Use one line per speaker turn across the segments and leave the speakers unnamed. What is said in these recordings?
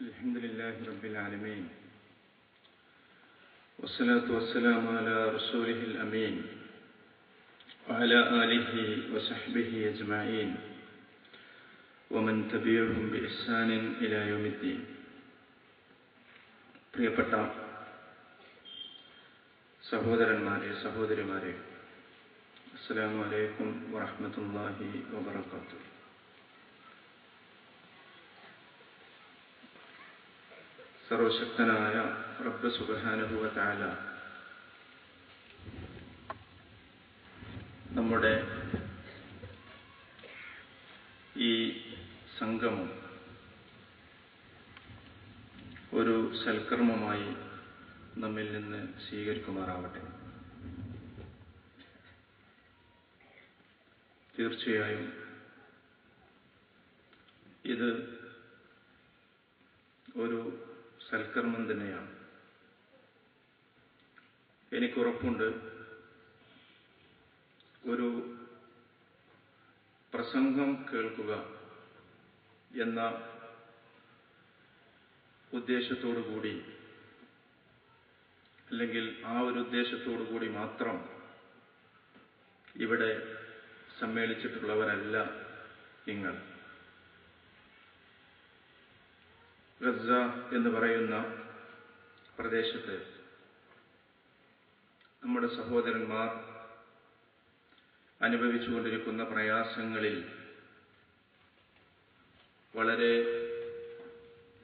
الحمد لله رب العالمين والصلاة والسلام على رسوله الأمين وعلى آله وصحبه أجمعين ومن تبعهم بإحسان إلى يوم الدين പ്രിയപ്പെട്ട സഹോദരന്മാരെ സഹോദരിമാരെ അസ്സലാമു അലൈക്കും വറഹ്മത്തുള്ളാഹി വബറകാതുഹു സർവശക്തനായ റബ്ബ് സുബ്ഹാനഹു വ നമ്മുടെ ഈ സംഗമം ഒരു സൽക്കർമ്മമായി നമ്മിൽ നിന്ന് സ്വീകരിക്കുമാറാവട്ടെ. തീർച്ചയായും ഇത് ഒരു സൽക്കർമ്മം തന്നെയാണ്. എനിക്കുറപ്പുണ്ട് ഒരു പ്രസംഗം കേൾക്കുക എന്ന ഉദ്ദേശത്തോടു കൂടി അല്ലെങ്കിൽ ആ ഒരു ഉദ്ദേശത്തോടു കൂടി മാത്രം ഇവിടെ സമ്മേളിച്ചിട്ടുള്ളവരല്ല നിങ്ങൾ. ഗസ എന്ന് പറയുന്ന പ്രദേശത്ത് നമ്മുടെ സഹോദരന്മാർ അനുഭവിച്ചുകൊണ്ടിരിക്കുന്ന പ്രയാസങ്ങളിൽ വളരെ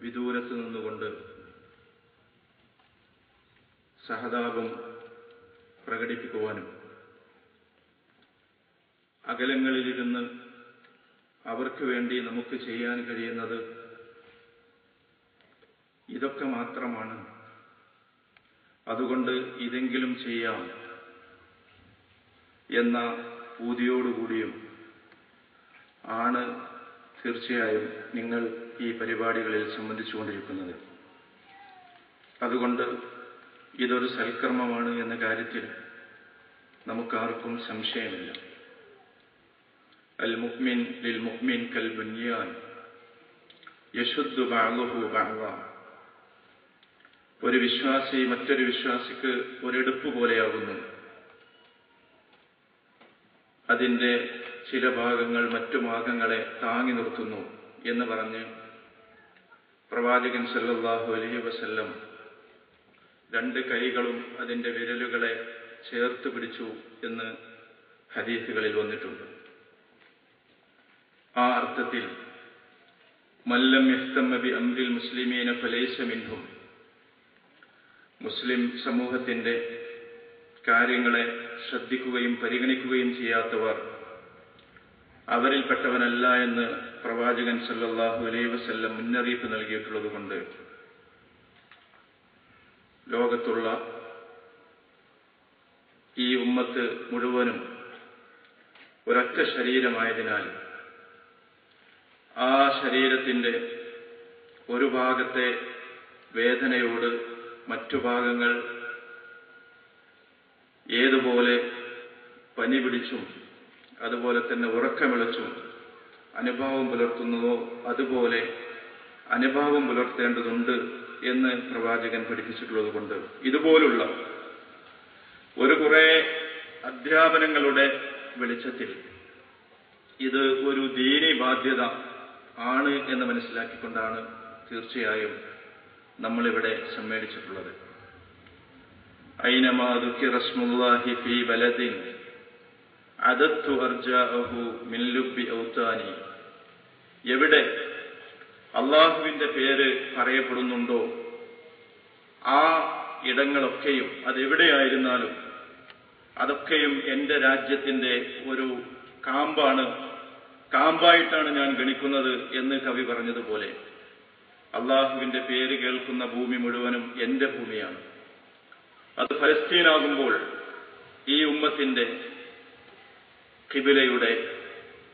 വിദൂരത്ത് നിന്നുകൊണ്ട് സഹതാപം പ്രകടിപ്പിക്കുവാനും അകലങ്ങളിലിരുന്ന് അവർക്ക് വേണ്ടി നമുക്ക് ചെയ്യാൻ കഴിയുന്നത് ഇതൊക്കെ മാത്രമാണ്. അതുകൊണ്ട് ഇതെങ്കിലും ചെയ്യാം എന്ന പൂതിയോടുകൂടിയും ആണ് തീർച്ചയായും നിങ്ങൾ ഈ പരിപാടികളിൽ സംബന്ധിച്ചുകൊണ്ടിരിക്കുന്നത്. അതുകൊണ്ട് ഇതൊരു സൽക്കർമ്മമാണ് എന്ന കാര്യത്തിൽ നമുക്കാർക്കും സംശയമില്ല. അൽ മുഖ്മിൻ ലിൽ മുഖ്മിൻ കൽ ബുന്യാൻ യശുദ്ധു ബാലുഹു ബാഹ ഒരു വിശ്വാസി മറ്റൊരു വിശ്വാസിക്ക് ഒരെടുപ്പ് പോലെയാകുന്നു. അതിന്റെ ചില ഭാഗങ്ങൾ മറ്റു ഭാഗങ്ങളെ താങ്ങി നിർത്തുന്നു എന്ന് പറഞ്ഞ് പ്രവാചകൻ സല്ലാഹു അലഹി വസല്ലം രണ്ട് കൈകളും അതിന്റെ വിരലുകളെ ചേർത്ത് പിടിച്ചു എന്ന് ഹദീസുകളിൽ വന്നിട്ടുണ്ട്. ആ അർത്ഥത്തിൽ മല്ലം യഹ്തമ്മ അബി അംരിൽ മുസ്ലിമീന ഫലൈസ മിൻഹും. മുസ്ലിം സമൂഹത്തിന്റെ കാര്യങ്ങളെ ശ്രദ്ധിക്കുകയും പരിഗണിക്കുകയും ചെയ്യാത്തവർ അവരിൽപ്പെട്ടവനല്ല എന്ന് പ്രവാചകൻ സല്ലാഹു അലൈ വസ്ല്ലം മുന്നറിയിപ്പ് നൽകിയിട്ടുള്ളതുകൊണ്ട് ലോകത്തുള്ള ഈ ഉമ്മത്ത് മുഴുവനും ഒരൊറ്റ ശരീരമായതിനാൽ ആ ശരീരത്തിന്റെ ഒരു ഭാഗത്തെ വേദനയോട് മറ്റു ഭാഗങ്ങൾ ഏതുപോലെ പനി പിടിച്ചും അതുപോലെ തന്നെ ഉറക്കമിളച്ചും അനുഭാവം പുലർത്തുന്നതോ അതുപോലെ അനുഭാവം പുലർത്തേണ്ടതുണ്ട് എന്ന് പ്രവാചകൻ പഠിപ്പിച്ചിട്ടുള്ളത് കൊണ്ട് ഇതുപോലുള്ള ഒരു കുറെ അധ്യാപനങ്ങളുടെ വെളിച്ചത്തിൽ ഇത് ഒരു ദീനി ബാധ്യത ആണ് എന്ന് മനസ്സിലാക്കിക്കൊണ്ടാണ് തീർച്ചയായും നമ്മളിവിടെ സമ്മേളിച്ചിട്ടുള്ളത് أينما ذكر اسم الله في بلد عددت أرجاءه من لب أوتاني എവിടെ അള്ളാഹുവിന്റെ പേര് പറയപ്പെടുന്നുണ്ടോ ആ ഇടങ്ങളൊക്കെയും അതെവിടെയായിരുന്നാലും അതൊക്കെയും എന്റെ രാജ്യത്തിന്റെ ഒരു കാമ്പാണ് കാമ്പായിട്ടാണ് ഞാൻ ഗണിക്കുന്നത് എന്ന് കവി പറഞ്ഞതുപോലെ അള്ളാഹുവിന്റെ പേര് കേൾക്കുന്ന ഭൂമി മുഴുവനും എന്റെ ഭൂമിയാണ്. അത് ഫലസ്തീനാകുമ്പോൾ ഈ ഉമ്മത്തിന്റെ കിബിലയുടെ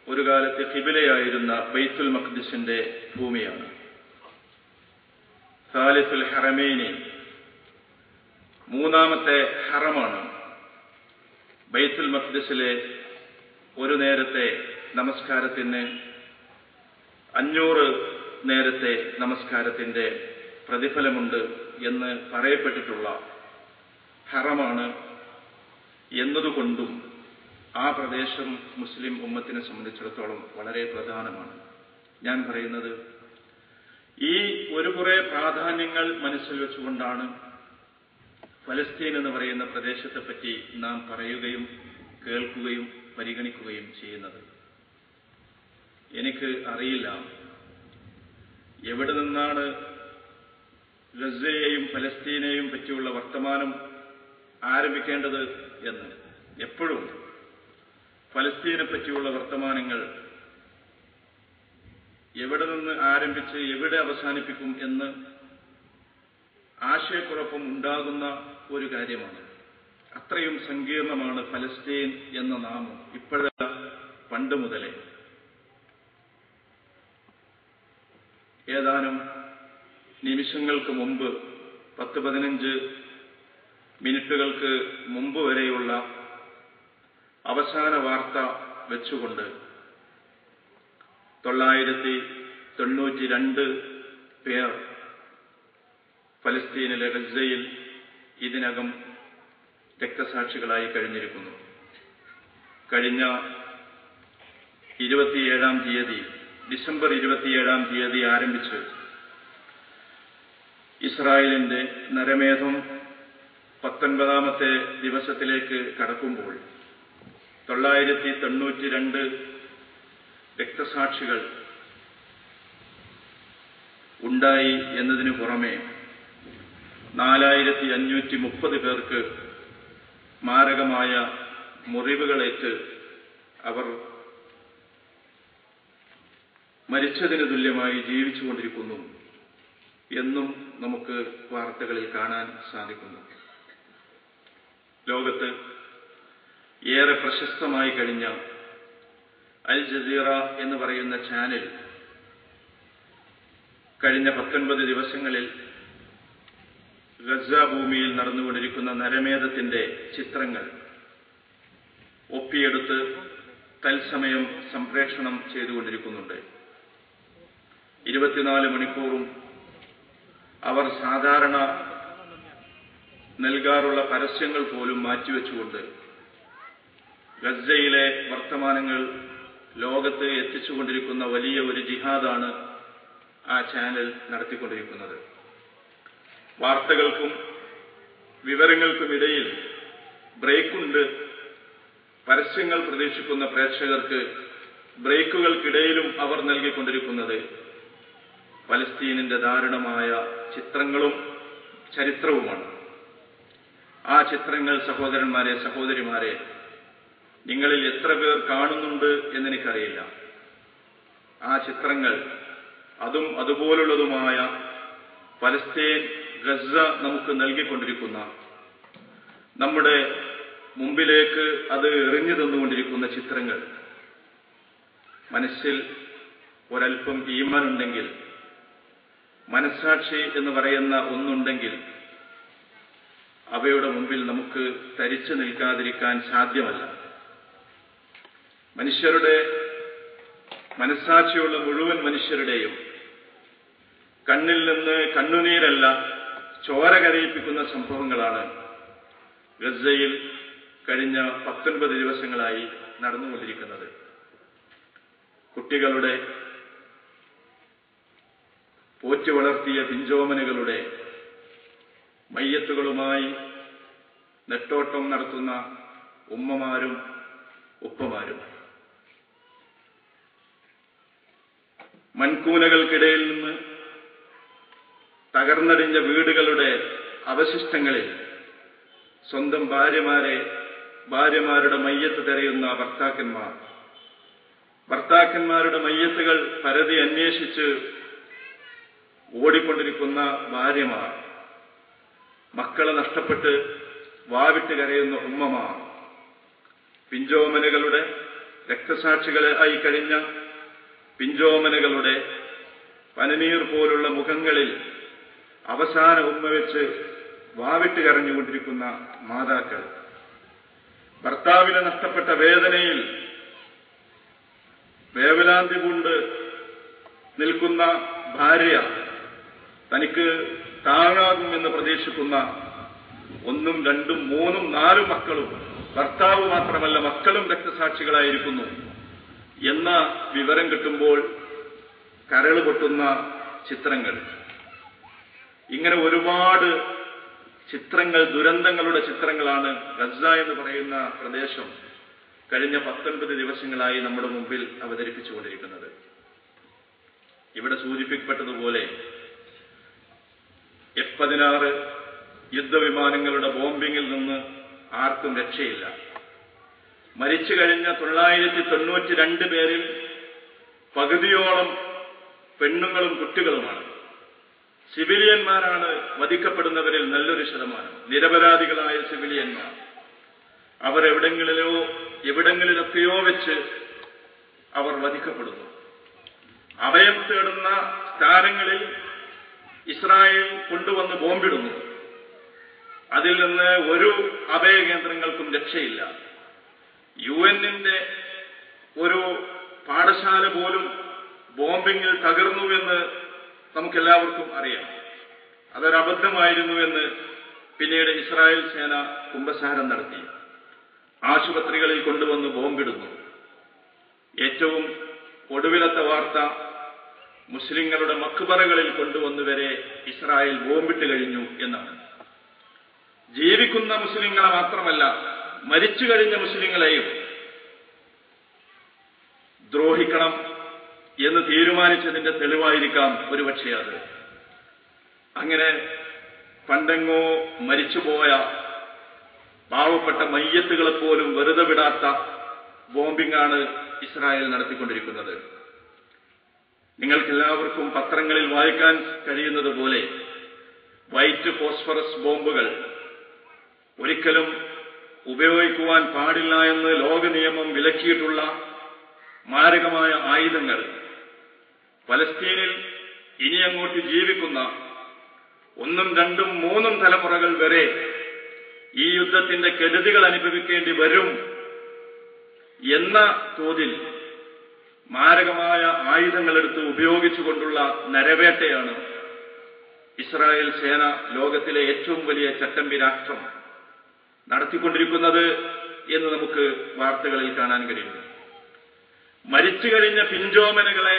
ഒരു കാലത്ത് കിബിലയായിരുന്ന ബൈത്തുൽ മഖ്ദിസിന്റെ ഭൂമിയാണ്. സാലിഫുൽ ഹറമേനി മൂന്നാമത്തെ ഹറമാണ്. ബൈത്തുൽ മഖ്ദിസിലെ ഒരു നേരത്തെ നമസ്കാരത്തിന് അഞ്ഞൂറ് നേരത്തെ നമസ്കാരത്തിന്റെ പ്രതിഫലമുണ്ട് എന്ന് പറയപ്പെട്ടിട്ടുള്ള ഹറമാണ് എന്നതുകൊണ്ടും ആ പ്രദേശം മുസ്ലിം ഉമ്മത്തിനെ സംബന്ധിച്ചിടത്തോളം വളരെ പ്രധാനമാണ്. ഞാൻ പറയുന്നത് ഈ ഒരു കുറെ പ്രാധാന്യങ്ങൾ മനസ്സിൽ വെച്ചുകൊണ്ടാണ് ഫലസ്തീൻ എന്ന് പറയുന്ന പ്രദേശത്തെപ്പറ്റി നാം പറയുകയും കേൾക്കുകയും പരിഗണിക്കുകയും ചെയ്യുന്നത്. എനിക്ക് അറിയില്ല. എവിടെ നിന്നാണ് ഗസയെയും ഫലസ്തീനെയും പറ്റിയുള്ള വർത്തമാനം ആരംഭിക്കേണ്ടത് എന്ന്? എപ്പോഴും ഫലസ്തീനെ പറ്റിയുള്ള വർത്തമാനങ്ങൾ എവിടെ നിന്ന് ആരംഭിച്ച് എവിടെ അവസാനിപ്പിക്കും എന്ന് ആശയക്കുഴപ്പം ഉണ്ടാകുന്ന ഒരു കാര്യമാണ്. അത്രയും സങ്കീർണമാണ് ഫലസ്തീൻ എന്ന നാമം ഇപ്പോഴല്ല പണ്ട് മുതലേ. ഏതാനും നിമിഷങ്ങൾക്ക് മുമ്പ് പത്ത് പതിനഞ്ച് മിനിറ്റുകൾക്ക് മുമ്പ് വരെയുള്ള അവസാന വാർത്ത വെച്ചുകൊണ്ട് തൊള്ളായിരത്തി തൊണ്ണൂറ്റി രണ്ട് പേർ ഫലസ്തീനിലെ ഗസയിൽ ഇതിനകം രക്തസാക്ഷികളായി കഴിഞ്ഞിരിക്കുന്നു. കഴിഞ്ഞ ഇരുപത്തിയേഴാം തീയതി ഡിസംബർ ഇരുപത്തിയേഴാം തീയതി ആരംഭിച്ച്. ഇസ്രായേലിന്റെ നരമേധം പത്തൊൻപതാമത്തെ ദിവസത്തിലേക്ക് കടക്കുമ്പോൾ തൊള്ളായിരത്തി തൊണ്ണൂറ്റി രണ്ട് രക്തസാക്ഷികൾ ഉണ്ടായി എന്നതിനു പുറമെ നാലായിരത്തി അഞ്ഞൂറ്റി മുപ്പത് പേർക്ക് മാരകമായ മുറിവുകളേറ്റ് അവർ മരിച്ചതിന് തുല്യമായി ജീവിച്ചുകൊണ്ടിരിക്കുന്നു എന്നും നമുക്ക് വാർത്തകളിൽ കാണാൻ സാധിക്കുന്നു. ലോകത്ത് ഏറെ പ്രശസ്തമായി കഴിഞ്ഞ അൽ ജസീറ എന്ന് പറയുന്ന ചാനൽ കഴിഞ്ഞ പത്തൊൻപത് ദിവസങ്ങളിൽ ഗസ ഭൂമിയിൽ നടന്നുകൊണ്ടിരിക്കുന്ന നരമേധത്തിന്റെ ചിത്രങ്ങൾ ഒപ്പിയെടുത്ത് തത്സമയം സംപ്രേഷണം ചെയ്തുകൊണ്ടിരിക്കുന്നുണ്ട്. ഇരുപത്തിനാല് മണിക്കൂറും അവർ സാധാരണ നൽകാറുള്ള പരസ്യങ്ങൾ പോലും മാറ്റിവെച്ചുകൊണ്ട് ഗസയിലെ വർത്തമാനങ്ങൾ ലോകത്ത് എത്തിച്ചുകൊണ്ടിരിക്കുന്ന വലിയ ഒരു ജിഹാദാണ് ആ ചാനൽ നടത്തിക്കൊണ്ടിരിക്കുന്നത്. വാർത്തകൾക്കും വിവരങ്ങൾക്കുമിടയിൽ ബ്രേക്കുണ്ട്. പരസ്യങ്ങൾ പ്രതീക്ഷിക്കുന്ന പ്രേക്ഷകർക്ക് ബ്രേക്കുകൾക്കിടയിലും അവർ നൽകിക്കൊണ്ടിരിക്കുന്നത് പലസ്തീനിന്റെ ദാരുണമായ ചിത്രങ്ങളും ചരിത്രവുമാണ്. ആ ചിത്രങ്ങൾ സഹോദരന്മാരെ സഹോദരിമാരെ നിങ്ങളിൽ എത്ര പേർ കാണുന്നുണ്ട് എന്നെനിക്കറിയില്ല. ആ ചിത്രങ്ങൾ അതും അതുപോലുള്ളതുമായ പലസ്തീൻ ഗസ നമുക്ക് നൽകിക്കൊണ്ടിരിക്കുന്ന നമ്മുടെ മുമ്പിലേക്ക് അത് എറിഞ്ഞു തന്നുകൊണ്ടിരിക്കുന്ന ചിത്രങ്ങൾ. മനസ്സിൽ ഒരൽപ്പം ഈമാനുണ്ടെങ്കിൽ മനസാക്ഷി എന്ന് പറയുന്ന ഒന്നുണ്ടെങ്കിൽ അവയുടെ മുമ്പിൽ നമുക്ക് തരിച്ചു നിൽക്കാതിരിക്കാൻ സാധ്യമല്ല. മനുഷ്യരുടെ മനസ്സാക്ഷിയുള്ള മുഴുവൻ മനുഷ്യരുടെയും കണ്ണിൽ നിന്ന് കണ്ണുനീരല്ല ചോര കരയിപ്പിക്കുന്ന സംഭവങ്ങളാണ്. ഗസയിൽ കഴിഞ്ഞ പത്തൊൻപത് ദിവസങ്ങളായി നടന്നുകൊണ്ടിരിക്കുന്നത്. കുട്ടികളുടെ പോറ്റി വളർത്തിയ പിഞ്ചോമനുകളുടെ മയ്യത്തുകളുമായി നെട്ടോട്ടം നടത്തുന്ന ഉമ്മമാരും ഉപ്പമാരും. മൺകൂനകൾക്കിടയിൽ നിന്ന് തകർന്നടിഞ്ഞ വീടുകളുടെ അവശിഷ്ടങ്ങളിൽ സ്വന്തം ഭാര്യമാരെ ഭാര്യമാരുടെ മയ്യത്ത് തെരയുന്ന ഭർത്താക്കന്മാർ. ഭർത്താക്കന്മാരുടെ മയ്യത്തുകൾ പരതി അന്വേഷിച്ച് ഓടിക്കൊണ്ടിരിക്കുന്ന ഭാര്യമാർ മക്കളെ നഷ്ടപ്പെട്ട് വാവിട്ട് കരയുന്ന ഉമ്മമാർ പിഞ്ചോമനകളുടെ രക്തസാക്ഷികളെ ആയി കഴിഞ്ഞ പിഞ്ചോമനകളുടെ പനനീർ പോലുള്ള മുഖങ്ങളിൽ അവസാന ഉമ്മ വെച്ച് വാവിട്ട് കരഞ്ഞുകൊണ്ടിരിക്കുന്ന മാതാക്കൾ. ഭർത്താവിനെ നഷ്ടപ്പെട്ട വേദനയിൽ വേവലാന്തി കൊണ്ട് നിൽക്കുന്ന ഭാര്യ തനിക്ക് താഴാകുമെന്ന് പ്രതീക്ഷിക്കുന്ന ഒന്നും രണ്ടും മൂന്നും നാലും മക്കളും ഭർത്താവ് മാത്രമല്ല മക്കളും രക്തസാക്ഷികളായിരിക്കുന്നു. എന്ന വിവരം കിട്ടുമ്പോൾ കരൾ പൊട്ടുന്ന ചിത്രങ്ങൾ. ഇങ്ങനെ ഒരുപാട് ചിത്രങ്ങൾ ദുരന്തങ്ങളുടെ ചിത്രങ്ങളാണ് ഗസ എന്ന് പറയുന്ന പ്രദേശം കഴിഞ്ഞ പത്തൊൻപത് ദിവസങ്ങളായി നമ്മുടെ മുമ്പിൽ അവതരിപ്പിച്ചുകൊണ്ടിരിക്കുന്നത്. ഇവിടെ സൂചിപ്പിക്കപ്പെട്ടതുപോലെ എഫ് പതിനാറ് യുദ്ധവിമാനങ്ങളുടെ ബോംബിങ്ങിൽ നിന്ന് ആർക്കും രക്ഷയില്ല. മരിച്ചു കഴിഞ്ഞ തൊള്ളായിരത്തി തൊണ്ണൂറ്റി രണ്ട് പേരിൽ പകുതിയോളം പെണ്ണുങ്ങളും കുട്ടികളുമാണ്. സിവിലിയന്മാരാണ് വധിക്കപ്പെടുന്നവരിൽ നല്ലൊരു ശതമാനം. നിരപരാധികളായ സിവിലിയന്മാർ. അവർ എവിടെങ്കിലൊക്കെയോ വെച്ച് അവർ വധിക്കപ്പെടുന്നു. അഭയം തേടുന്ന സ്ഥാനങ്ങളിൽ ഇസ്രായേൽ കൊണ്ടുവന്ന് ബോംബിടുന്നു. അതിൽ നിന്ന് ഒരു അഭയകേന്ദ്രങ്ങൾക്കും രക്ഷയില്ല. യു എന്നിന്റെ ഒരു പാഠശാല പോലും ബോംബിങ്ങിൽ തകർന്നുവെന്ന് നമുക്കെല്ലാവർക്കും അറിയാം. അതൊരബദ്ധമായിരുന്നുവെന്ന് പിന്നീട് ഇസ്രായേൽ സേന കുംഭസാരം നടത്തി. ആശുപത്രികളിൽ കൊണ്ടുവന്ന് ബോംബിടുന്നു. ഏറ്റവും ഒടുവിലത്തെ വാർത്ത മുസ്ലിങ്ങളുടെ മക്ബറകളിൽ കൊണ്ടുവന്നുവരെ ഇസ്രായേൽ ബോംബിട്ട് കഴിഞ്ഞു എന്നാണ്. ജീവിക്കുന്ന മുസ്ലിങ്ങളെ മാത്രമല്ല മരിച്ചു കഴിഞ്ഞ മുസ്ലിങ്ങളെയും ദ്രോഹിക്കണം എന്ന് തീരുമാനിച്ചതിന്റെ തെളിവായിരിക്കാം ഒരുപക്ഷെ അത്. അങ്ങനെ പണ്ടെങ്ങോ മരിച്ചുപോയ പാവപ്പെട്ട മയ്യത്തുകളെ പോലും വെറുതെ വിടാത്ത ബോംബിംഗാണ് ഇസ്രായേൽ നടത്തിക്കൊണ്ടിരിക്കുന്നത്. നിങ്ങൾക്കെല്ലാവർക്കും പത്രങ്ങളിൽ വായിക്കാൻ കഴിയുന്നത് പോലെ വൈറ്റ് ഫോസ്ഫറസ് ബോംബുകൾ ഒരിക്കലും ഉപയോഗിക്കുവാൻ പാടില്ല എന്ന് ലോക നിയമം വിലക്കിയിട്ടുള്ള മാരകമായ ആയുധങ്ങൾ. പലസ്തീനിൽ ഇനി അങ്ങോട്ട് ജീവിക്കുന്ന ഒന്നും രണ്ടും മൂന്നും തലമുറകൾ വരെ ഈ യുദ്ധത്തിന്റെ കെടുതികൾ അനുഭവിക്കേണ്ടി വരും എന്ന തോതിൽ മാരകമായ ആയുധങ്ങളെടുത്ത് ഉപയോഗിച്ചുകൊണ്ടുള്ള നരവേട്ടയാണ് ഇസ്രായേൽ സേന ലോകത്തിലെ ഏറ്റവും വലിയ ചട്ടമ്പി രാഷ്ട്രം നടത്തിക്കൊണ്ടിരിക്കുന്നത് എന്ന് നമുക്ക് വാർത്തകളിൽ കാണാൻ കഴിയുന്നു. മരിച്ചു കഴിഞ്ഞ പിഞ്ചോമനകളെ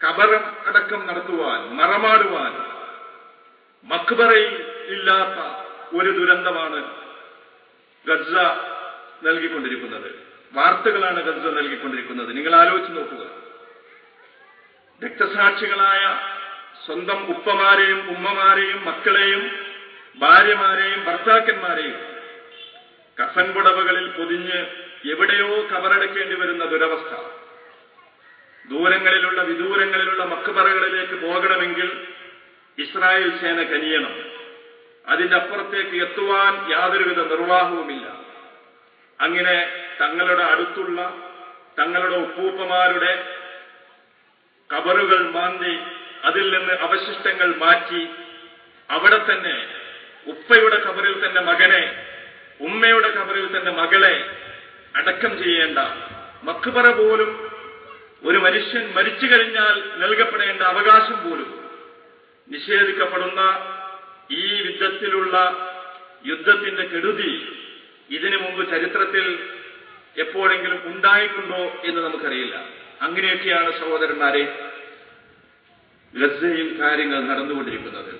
കബറം അടക്കം നടത്തുവാൻ മറമാടുവാൻ മക്ബറയിൽ ഇല്ലാത്ത ഒരു ദുരന്തമാണ് ഗസ നൽകിക്കൊണ്ടിരിക്കുന്നത്. വാർത്തകളാണ് ഗസ നൽകിക്കൊണ്ടിരിക്കുന്നത്. നിങ്ങൾ ആലോചിച്ച് നോക്കുക. രക്തസാക്ഷികളായ സ്വന്തം ഉപ്പമാരെയും ഉമ്മമാരെയും മക്കളെയും ഭാര്യമാരെയും ഭർത്താക്കന്മാരെയും കഫൻ പുടവകളിൽ പൊതിഞ്ഞ് എവിടെയോ കവറടക്കേണ്ടി വരുന്ന ദുരവസ്ഥ. ദൂരങ്ങളിലുള്ള വിദൂരങ്ങളിലുള്ള മക്കുപറകളിലേക്ക് പോകണമെങ്കിൽ ഇസ്രായേൽ സേന കനിയണം. അതിന്റെ അപ്പുറത്തേക്ക് എത്തുവാൻ യാതൊരുവിധ നിർവാഹവുമില്ല. അങ്ങനെ തങ്ങളുടെ അടുത്തുള്ള തങ്ങളുടെ ഉപ്പൂപ്പമാരുടെ കബറുകൾ മാന്തി അതിൽ നിന്ന് അവശിഷ്ടങ്ങൾ മാറ്റി അവിടെ തന്നെ ഉപ്പയുടെ കബറിൽ തന്നെ മകനെ ഉമ്മയുടെ കബറിൽ തന്നെ മകളെ അടക്കം ചെയ്യേണ്ട. മക്കുപറ പോലും ഒരു മനുഷ്യൻ മരിച്ചു കഴിഞ്ഞാൽ നൽകപ്പെടേണ്ട അവകാശം പോലും. നിഷേധിക്കപ്പെടുന്ന ഈ വിധത്തിലുള്ള യുദ്ധത്തിന്റെ കെടുതി ഇതിനു മുമ്പ് ചരിത്രത്തിൽ എപ്പോഴെങ്കിലും ഉണ്ടായിട്ടുണ്ടോ എന്ന് നമുക്കറിയില്ല. അങ്ങനെയൊക്കെയാണ് സഹോദരന്മാരെ ഗസയിൽ കാര്യങ്ങൾ നടന്നുകൊണ്ടിരിക്കുന്നത്.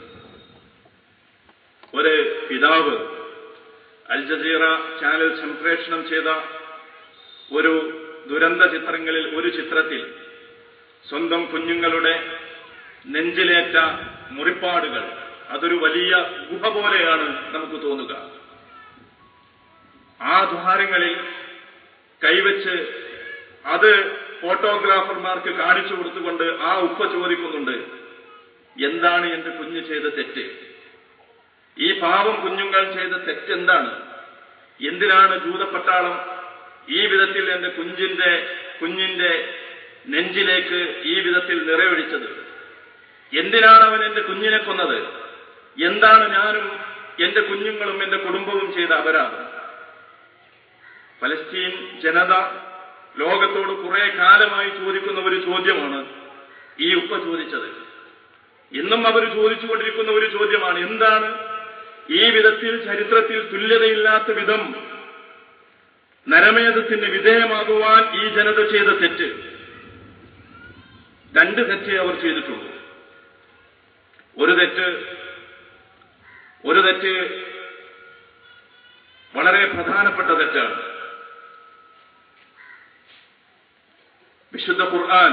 ഒരു പിതാവ് അൽ ജസീറ ചാനൽ സംപ്രേഷണം ചെയ്ത ഒരു ദുരന്ത ചിത്രങ്ങളിൽ ഒരു ചിത്രത്തിൽ സ്വന്തം കുഞ്ഞുങ്ങളുടെ നെഞ്ചിലേറ്റ മുറിപ്പാടുകൾ. അതൊരു വലിയ ഗുഹ പോലെയാണ് നമുക്ക് തോന്നുക. ആ ദ്വാരങ്ങളിൽ കൈവച്ച് അത് ഫോട്ടോഗ്രാഫർമാർക്ക് കാണിച്ചു കൊടുത്തുകൊണ്ട് ആ ഉപ്പ ചോദിക്കുന്നുണ്ട് എന്താണ് എന്റെ കുഞ്ഞ് ചെയ്ത തെറ്റ്? ഈ പാവം കുഞ്ഞുങ്ങൾ ചെയ്ത തെറ്റെന്താണ്? എന്തിനാണ് ജൂതപ്പട്ടാളം ഈ വിധത്തിൽ എന്റെ കുഞ്ഞിന്റെ കുഞ്ഞിന്റെ നെഞ്ചിലേക്ക് ഈ വിധത്തിൽ നിറയൊഴിച്ചത്? എന്തിനാണ് അവൻ എന്റെ കുഞ്ഞിനെ കൊന്നത്? എന്താണ് ഞാനും എന്റെ കുഞ്ഞുങ്ങളും എന്റെ കുടുംബവും ചെയ്ത അപരാധം? പലസ്തീൻ ജനത ലോകത്തോട് കുറെ കാലമായി ചോദിക്കുന്ന ഒരു ചോദ്യമാണ് ഈ ഉപ്പ ചോദിച്ചത്. ഇന്നും അവർ ചോദിച്ചുകൊണ്ടിരിക്കുന്ന ഒരു ചോദ്യമാണ് എന്താണ്? ഈ വിധത്തിൽ ചരിത്രത്തിൽ തുല്യതയില്ലാത്ത വിധം നരമേധത്തിന് വിധേയമാകുവാൻ ഈ ജനത ചെയ്ത തെറ്റ്. രണ്ട് തെറ്റേ അവർ ചെയ്തിട്ടുണ്ട് ഒരു തെറ്റ് ഒരു തെറ്റ് വളരെ പ്രധാനപ്പെട്ട തെറ്റാണ്. വിശുദ്ധ ഖുർആൻ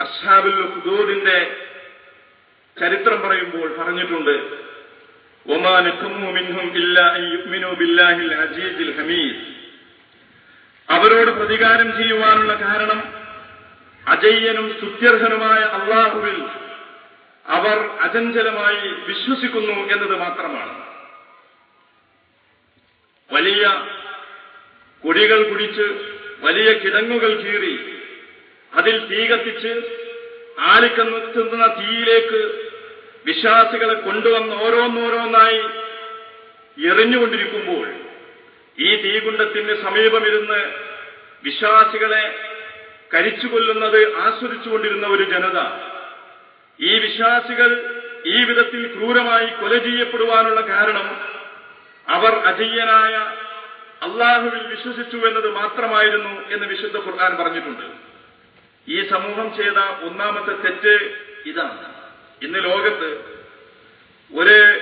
അസ്ഹാബുൽ ഹുദൂദിന്റെ ചരിത്രം പറയുമ്പോൾ പറഞ്ഞിട്ടുണ്ട് അവരോട് പ്രതികാരം ചെയ്യുവാനുള്ള കാരണം അജയ്യനും സ്തുത്യർഹനുമായ അള്ളാഹുവിൽ അവർ അചഞ്ചലമായി വിശ്വസിക്കുന്നു എന്നത് മാത്രമാണ്. വലിയ കൊടികൾ കുടിച്ച് വലിയ കിടങ്ങുകൾ കീറി അതിൽ തീ കത്തിച്ച് ആളിക്കത്തുന്ന തീയിലേക്ക് വിശ്വാസികളെ കൊണ്ടുവന്ന് ഓരോന്നോരോന്നായി എറിഞ്ഞുകൊണ്ടിരിക്കുമ്പോൾ ഈ തീകുണ്ടത്തിന് സമീപമിരുന്ന് വിശ്വാസികളെ കരിച്ചുകൊല്ലുന്നത് ആസ്വദിച്ചുകൊണ്ടിരുന്ന ഒരു ജനത ഈ വിശ്വാസികൾ ഈ വിധത്തിൽ ക്രൂരമായി കൊല ചെയ്യപ്പെടുവാനുള്ള കാരണം അവർ അജയ്യനായ അള്ളാഹുവിൽ വിശ്വസിച്ചു എന്നത് മാത്രമായിരുന്നു എന്ന് വിശുദ്ധ ഖുർആൻ പറഞ്ഞിട്ടുണ്ട്. ഈ സമൂഹം ചെയ്ത ഒന്നാമത്തെ തെറ്റ് ഇതാണ്. ഇന്ന് ലോകത്ത് ഒരു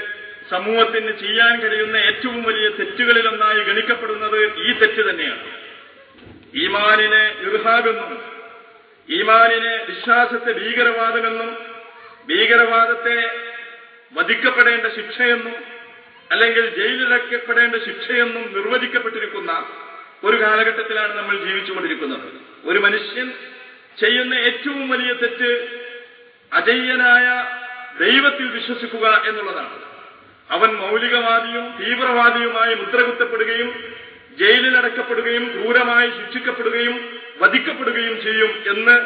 സമൂഹത്തിന് ചെയ്യാൻ കഴിയുന്ന ഏറ്റവും വലിയ തെറ്റുകളിലൊന്നായി ഗണിക്കപ്പെടുന്നത് ഈ തെറ്റ് തന്നെയാണ്. ഈമാനിനെ ഇർഹാബെന്നും ഈമാനിനെ വിശ്വാസത്തെ ഭീകരവാദമെന്നും ഭീകരവാദത്തെ വധിക്കപ്പെടേണ്ട ശിക്ഷയെന്നും അല്ലെങ്കിൽ ജയിലിലടക്കപ്പെടേണ്ട ശിക്ഷയൊന്നും നിർവചിക്കപ്പെട്ടിരിക്കുന്ന ഒരു കാലഘട്ടത്തിലാണ് നമ്മൾ ജീവിച്ചുകൊണ്ടിരിക്കുന്നത്. ഒരു മനുഷ്യൻ ചെയ്യുന്ന ഏറ്റവും വലിയ തെറ്റ് അജയ്യനായ ദൈവത്തിൽ വിശ്വസിക്കുക എന്നുള്ളതാണ്. അവൻ മൗലികവാദിയും തീവ്രവാദിയുമായി മുദ്രകുത്തപ്പെടുകയും ജയിലിലടക്കപ്പെടുകയും ക്രൂരമായി ശിക്ഷിക്കപ്പെടുകയും വധിക്കപ്പെടുകയും ചെയ്യും എന്ന്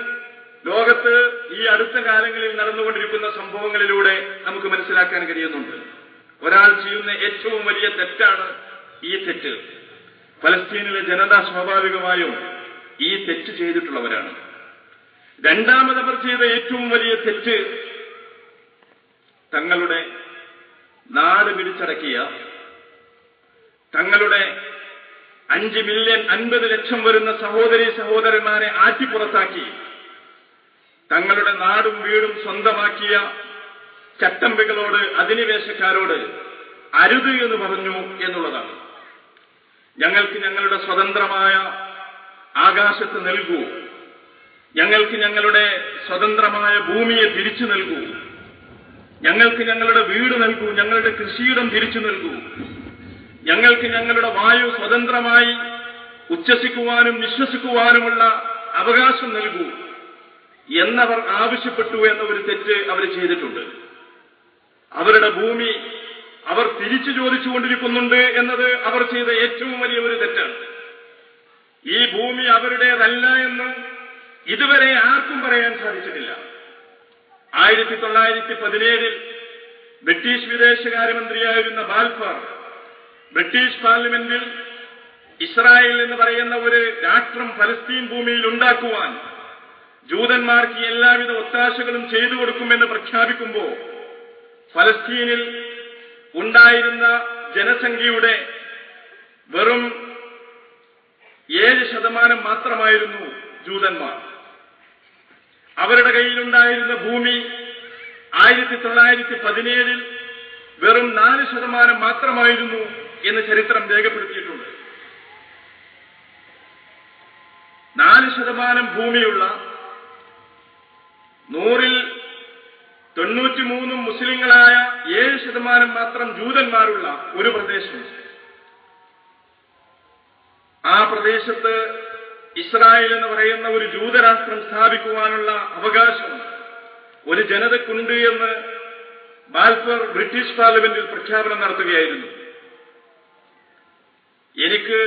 ലോകത്ത് ഈ അടുത്ത കാലങ്ങളിൽ നടന്നുകൊണ്ടിരിക്കുന്ന സംഭവങ്ങളിലൂടെ നമുക്ക് മനസ്സിലാക്കാൻ കഴിയുന്നുണ്ട്. ഒരാൾ ചെയ്യുന്ന ഏറ്റവും വലിയ തെറ്റാണ് ഈ തെറ്റ്. ഫലസ്തീനിലെ ജനത സ്വാഭാവികമായും ഈ തെറ്റ് ചെയ്തിട്ടുള്ളവരാണ്. രണ്ടാമതവർ ചെയ്ത ഏറ്റവും വലിയ തെറ്റ് തങ്ങളുടെ നാട് പിടിച്ചടക്കിയ തങ്ങളുടെ അഞ്ച് മില്യൺ അൻപത് ലക്ഷം വരുന്ന സഹോദരി സഹോദരന്മാരെ ആറ്റിപ്പുറത്താക്കി തങ്ങളുടെ നാടും വീടും സ്വന്തമാക്കിയ ചട്ടമ്പികളോട് അധിനിവേശക്കാരോട് അരുത് എന്ന് പറഞ്ഞു എന്നുള്ളതാണ്. ഞങ്ങൾക്ക് ഞങ്ങളുടെ സ്വതന്ത്രമായ ആകാശത്ത് നൽകൂ. ഞങ്ങൾക്ക് ഞങ്ങളുടെ സ്വതന്ത്രമായ ഭൂമിയെ തിരിച്ചു നൽകൂ. ഞങ്ങൾക്ക് ഞങ്ങളുടെ വീട് നൽകൂ. ഞങ്ങളുടെ കൃഷിയിടം തിരിച്ചു നൽകൂ. ഞങ്ങൾക്ക് ഞങ്ങളുടെ വായു സ്വതന്ത്രമായി ഉച്ഛസിക്കുവാനും വിശ്വസിക്കുവാനുമുള്ള അവകാശം നൽകൂ. എന്നവർ ആവശ്യപ്പെട്ടു എന്ന ഒരു തെറ്റ് അവർ ചെയ്തിട്ടുണ്ട്. അവരുടെ ഭൂമി അവർ തിരിച്ചു ചോദിച്ചുകൊണ്ടിരിക്കുന്നുണ്ട് എന്നത് അവർ ചെയ്ത ഏറ്റവും വലിയ ഒരു തെറ്റാണ്. ഈ ഭൂമി അവരുടേതല്ല എന്ന് ഇതുവരെ ആർക്കും പറയാൻ സാധിച്ചിട്ടില്ല. ആയിരത്തി തൊള്ളായിരത്തി പതിനേഴിൽ ബ്രിട്ടീഷ് വിദേശകാര്യമന്ത്രിയായിരുന്ന ബാൽഫർ ബ്രിട്ടീഷ് പാർലമെന്റിൽ ഇസ്രായേൽ എന്ന് പറയുന്ന ഒരു രാഷ്ട്രം ഫലസ്തീൻ ഭൂമിയിൽ ഉണ്ടാക്കുവാൻ ജൂതന്മാർക്ക് എല്ലാവിധ ഒത്താശകളും ചെയ്തു കൊടുക്കുമെന്ന് പ്രഖ്യാപിക്കുമ്പോൾ ഫലസ്തീനിൽ ഉണ്ടായിരുന്ന ജനസംഖ്യയുടെ വെറും ഏഴ് ശതമാനം മാത്രമായിരുന്നു ജൂതന്മാർ. അവരുടെ കയ്യിലുണ്ടായിരുന്ന ഭൂമി ആയിരത്തി തൊള്ളായിരത്തി പതിനേഴിൽ വെറും നാല് ശതമാനം മാത്രമായിരുന്നു എന്ന് ചരിത്രം രേഖപ്പെടുത്തിയിട്ടുണ്ട്. നാല് ശതമാനം ഭൂമിയുള്ള നൂറിൽ തൊണ്ണൂറ്റിമൂന്നും മുസ്ലിങ്ങളായ ഏഴ് ശതമാനം മാത്രം ജൂതന്മാരുള്ള ഒരു പ്രദേശം ആ പ്രദേശത്ത് ഇസ്രായേൽ എന്ന് പറയുന്ന ഒരു ജൂതരാഷ്ട്രം സ്ഥാപിക്കുവാനുള്ള അവകാശം ഒരു ജനതക്കുണ്ട് എന്ന് ബാൽഫർ ബ്രിട്ടീഷ് പാർലമെന്റിൽ പ്രഖ്യാപനം നടത്തുകയായിരുന്നു. എനിക്ക്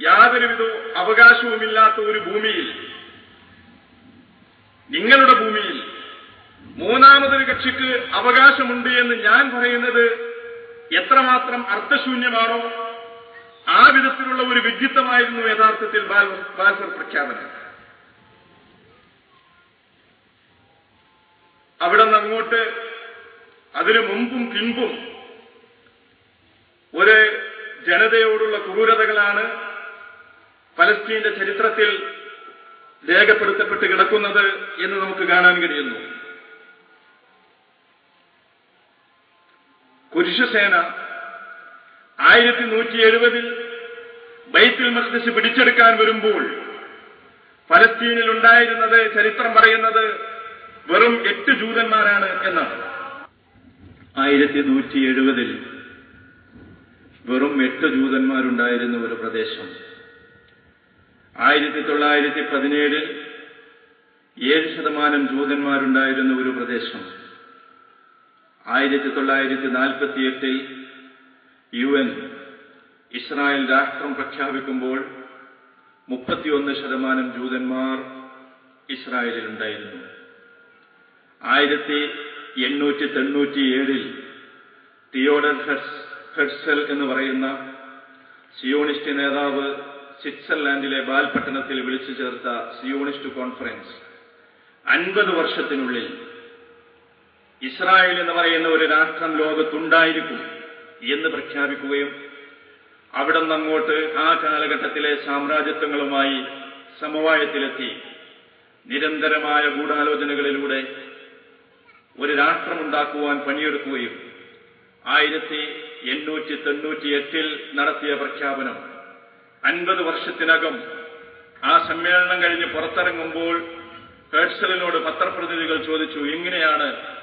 യാതൊരുവിധ അവകാശവുമില്ലാത്ത ഒരു ഭൂമിയിൽ നിങ്ങളുടെ ഭൂമിയിൽ മൂന്നാമതൊരു കക്ഷിക്ക് അവകാശമുണ്ട് എന്ന് ഞാൻ പറയുന്നത് എത്രമാത്രം അർത്ഥശൂന്യമാണോ ആ വിധത്തിലുള്ള ഒരു വിഡ്ഢിത്തമായിരുന്നു യഥാർത്ഥത്തിൽ ബാൽഫർ പ്രഖ്യാപനം. അവിടെ നിന്ന് അങ്ങോട്ട് അതിനു മുമ്പും പിമ്പും ഒരു ജനതയോടുള്ള ക്രൂരതകളാണ് പലസ്തീന്റെ ചരിത്രത്തിൽ രേഖപ്പെടുത്തപ്പെട്ട് കിടക്കുന്നത് എന്ന് നമുക്ക് കാണാൻ കഴിയുന്നു. കുരിശുസേന ആയിരത്തി നൂറ്റി എഴുപതിൽ ബൈത്തുൽ മഖ്ദസ് പിടിച്ചെടുക്കാൻ വരുമ്പോൾ ഫലസ്തീനിൽ ഉണ്ടായിരുന്നത് ചരിത്രം പറയുന്നത് വെറും എട്ട് ജൂതന്മാരാണ് എന്നാണ്. ആയിരത്തി നൂറ്റി എഴുപതിൽ വെറും എട്ട് ജൂതന്മാരുണ്ടായിരുന്ന ഒരു പ്രദേശം. ആയിരത്തി തൊള്ളായിരത്തി പതിനേഴിൽ ഏഴ് ശതമാനം ജൂതന്മാരുണ്ടായിരുന്ന ഒരു പ്രദേശം. ആയിരത്തി തൊള്ളായിരത്തി നാൽപ്പത്തിയെട്ടിൽ യു എൻ ഇസ്രായേൽ രാഷ്ട്രം പ്രഖ്യാപിക്കുമ്പോൾ മുപ്പത്തിയൊന്ന് ശതമാനം ജൂതന്മാർ ഇസ്രായേലിൽ ഉണ്ടായിരുന്നു ആയിരത്തി എണ്ണൂറ്റി തൊണ്ണൂറ്റിയേഴിൽ തിയോഡർ ഹെഡ്സൽ എന്ന് പറയുന്ന സിയോണിസ്റ്റ് നേതാവ് സ്വിറ്റ്സർലാൻഡിലെ ബാൽപട്ടണത്തിൽ വിളിച്ചു ചേർത്ത സിയോണിസ്റ്റ് കോൺഫറൻസ് അൻപത് വർഷത്തിനുള്ളിൽ ഇസ്രായേൽ എന്ന് പറയുന്ന ഒരു രാഷ്ട്രം ലോകത്തുണ്ടായിരിക്കും എന്ന് പ്രഖ്യാപിക്കുകയും അവിടെ നിന്നങ്ങോട്ട് ആ കാലഘട്ടത്തിലെ സാമ്രാജ്യത്വങ്ങളുമായി സമവായത്തിലെത്തി. നിരന്തരമായ ഗൂഢാലോചനകളിലൂടെ ഒരു രാഷ്ട്രമുണ്ടാക്കുവാൻ പണിയെടുക്കുകയും ആയിരത്തി എണ്ണൂറ്റി തൊണ്ണൂറ്റി എട്ടിൽ നടത്തിയ പ്രഖ്യാപനം. അൻപത് വർഷത്തിനകം ആ സമ്മേളനം കഴിഞ്ഞ് പുറത്തിറങ്ങുമ്പോൾ ഹേഴ്സലിനോട് പത്രപ്രതിനിധികൾ ചോദിച്ചു എങ്ങനെയാണ്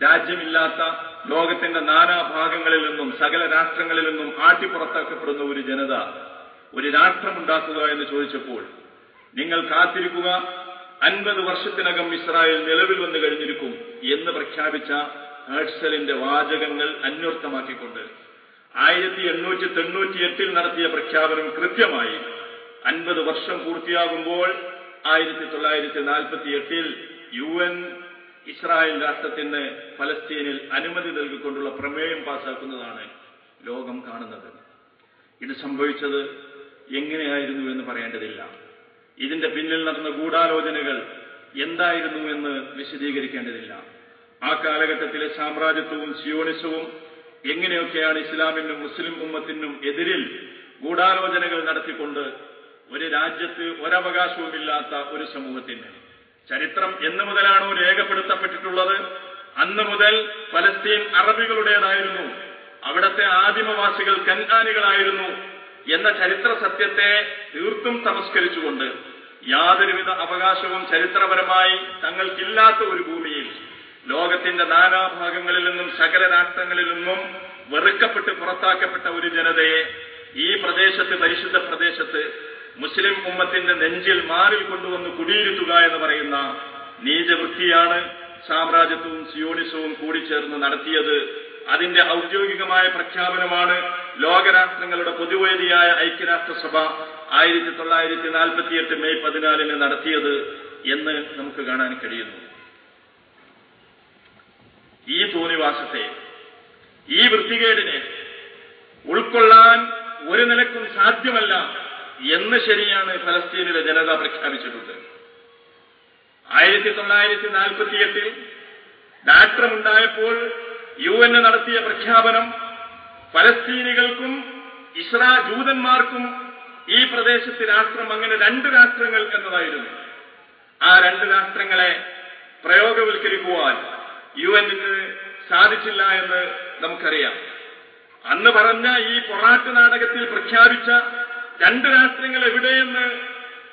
രാജ്യമില്ലാത്ത ലോകത്തിന്റെ നാനാഭാഗങ്ങളിൽ നിന്നും സകല രാഷ്ട്രങ്ങളിൽ നിന്നും ആട്ടിപ്പുറത്താക്കപ്പെടുന്ന ഒരു ജനത ഒരു രാഷ്ട്രമുണ്ടാക്കുക എന്ന് ചോദിച്ചപ്പോൾ നിങ്ങൾ കാത്തിരിക്കുക. അൻപത് വർഷത്തിനകം ഇസ്രായേൽ നിലവിൽ വന്നു കഴിഞ്ഞിരിക്കും എന്ന് പ്രഖ്യാപിച്ച ഹേഴ്സലിന്റെ വാചകങ്ങൾ അന്വർത്ഥമാക്കിക്കൊണ്ട് ആയിരത്തി എണ്ണൂറ്റി തൊണ്ണൂറ്റി എട്ടിൽ നടത്തിയ പ്രഖ്യാപനം കൃത്യമായി അൻപത് വർഷം പൂർത്തിയാകുമ്പോൾ ആയിരത്തി തൊള്ളായിരത്തി നാൽപ്പത്തി എട്ടിൽ യു എൻ ഇസ്രായേൽ രാഷ്ട്രത്തിന് ഫലസ്തീനിൽ അനുമതി നൽകിക്കൊണ്ടുള്ള പ്രമേയം പാസാക്കുന്നതാണ് ലോകം കാണുന്നത്. ഇത് സംഭവിച്ചത് എങ്ങനെയായിരുന്നു എന്ന് പറയേണ്ടതില്ല. ഇതിന്റെ പിന്നിൽ നടന്ന ഗൂഢാലോചനകൾ എന്തായിരുന്നു എന്ന് വിശദീകരിക്കേണ്ടതില്ല. ആ കാലഘട്ടത്തിലെ സാമ്രാജ്യത്വവും സിയോണിസവും എങ്ങനെയൊക്കെയാണ് ഇസ്ലാമിനും മുസ്ലിം ഉമ്മത്തിനും എതിരിൽ ഗൂഢാലോചനകൾ നടത്തിക്കൊണ്ട് ഒരു രാജ്യത്ത് ഒരവകാശവുമില്ലാത്ത ഒരു സമൂഹത്തിന് ചരിത്രം എന്ന് മുതലാണോ രേഖപ്പെടുത്തപ്പെട്ടിട്ടുള്ളത്? അന്നു മുതൽ ഫലസ്തീൻ അറബികളുടേതായിരുന്നു. അവിടത്തെ ആദിമവാസികൾ കൻആാനികളായിരുന്നു എന്ന ചരിത്ര സത്യത്തെ തീർത്തും തമസ്കരിച്ചുകൊണ്ട് യാതൊരുവിധ അവകാശവും ചരിത്രപരമായി തങ്ങൾക്കില്ലാത്ത ഒരു ഭൂമിയിൽ ലോകത്തിന്റെ നാനാഭാഗങ്ങളിൽ നിന്നും സകല രാഷ്ട്രങ്ങളിൽ നിന്നും വെറുക്കപ്പെട്ട് പുറത്താക്കപ്പെട്ട ഒരു ജനതയെ ഈ പ്രദേശത്ത് പരിശുദ്ധ പ്രദേശത്ത് മുസ്ലിം ഉമ്മത്തിന്റെ നെഞ്ചിൽ മാറിൽ കൊണ്ടുവന്ന് കുടിയിരുത്തുക എന്ന് പറയുന്ന നീചവൃത്തിയാണ് സാമ്രാജ്യത്വവും സിയോണിസവും കൂടിച്ചേർന്ന് നടത്തിയത്. അതിന്റെ ഔദ്യോഗികമായ പ്രഖ്യാപനമാണ് ലോകരാഷ്ട്രങ്ങളുടെ പൊതുവേദിയായ ഐക്യരാഷ്ട്രസഭ ആയിരത്തി തൊള്ളായിരത്തി നാൽപ്പത്തിയെട്ട് മെയ് പതിനാലിന് നടത്തിയത് എന്ന് നമുക്ക് കാണാൻ കഴിയുന്നു. ഈ തോന്നിവാസത്തെ ഈ വൃത്തികേടിനെ ഉൾക്കൊള്ളാൻ ഒരു നിലക്കും സാധ്യമല്ല. എന്ന് ശരിയാണ് ഫലസ്തീനിലെ ജനത പ്രഖ്യാപിച്ചിട്ടുണ്ട്. ആയിരത്തി തൊള്ളായിരത്തി നാൽപ്പത്തിയെട്ടിൽ ഡാക്ടറുണ്ടായപ്പോൾ യു എൻ നടത്തിയ പ്രഖ്യാപനം ഫലസ്തീനികൾക്കും ഇസ്രാ ജൂതന്മാർക്കും ഈ പ്രദേശത്ത് രാഷ്ട്രം അങ്ങനെ രണ്ട് രാഷ്ട്രങ്ങൾ എന്നതായിരുന്നു. ആ രണ്ട് രാഷ്ട്രങ്ങളെ പ്രയോഗവൽക്കരിക്കുവാൻ യു എന്നിന് സാധിച്ചില്ല എന്ന് നമുക്കറിയാം. അന്ന് പറഞ്ഞ ഈ പൊറാട്ട് നാടകത്തിൽ പ്രഖ്യാപിച്ച രണ്ട് രാഷ്ട്രങ്ങൾ എവിടെയെന്ന്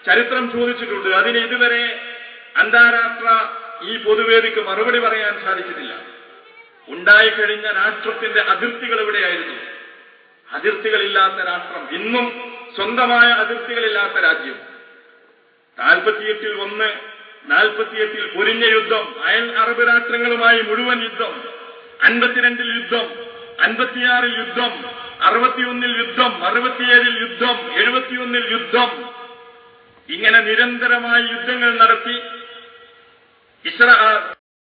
ചരിത്രം ചോദിച്ചിട്ടുണ്ട്. അതിന് ഇതുവരെ അന്താരാഷ്ട്ര ഈ പൊതുവേദിക്ക് മറുപടി പറയാൻ സാധിച്ചിട്ടില്ല. ഉണ്ടായിക്കഴിഞ്ഞ രാഷ്ട്രത്തിന്റെ അതിർത്തികൾ എവിടെയായിരുന്നു? അതിർത്തികളില്ലാത്ത രാഷ്ട്രം. ഇന്നും സ്വന്തമായ അതിർത്തികളില്ലാത്ത രാജ്യം. നാൽപ്പത്തിയെട്ടിൽ ഒന്ന് നാൽപ്പത്തിയെട്ടിൽ പൊരിഞ്ഞ യുദ്ധം അയൽ അറബ് രാഷ്ട്രങ്ങളുമായി മുഴുവൻ യുദ്ധം അൻപത്തിരണ്ടിൽ യുദ്ധം അൻപത്തിയാറിൽ യുദ്ധം അറുപത്തിയൊന്നിൽ യുദ്ധം അറുപത്തിയേഴിൽ യുദ്ധം എഴുപത്തിയൊന്നിൽ യുദ്ധം. ഇങ്ങനെ നിരന്തരമായി യുദ്ധങ്ങൾ നടത്തി. ഇസ്രാ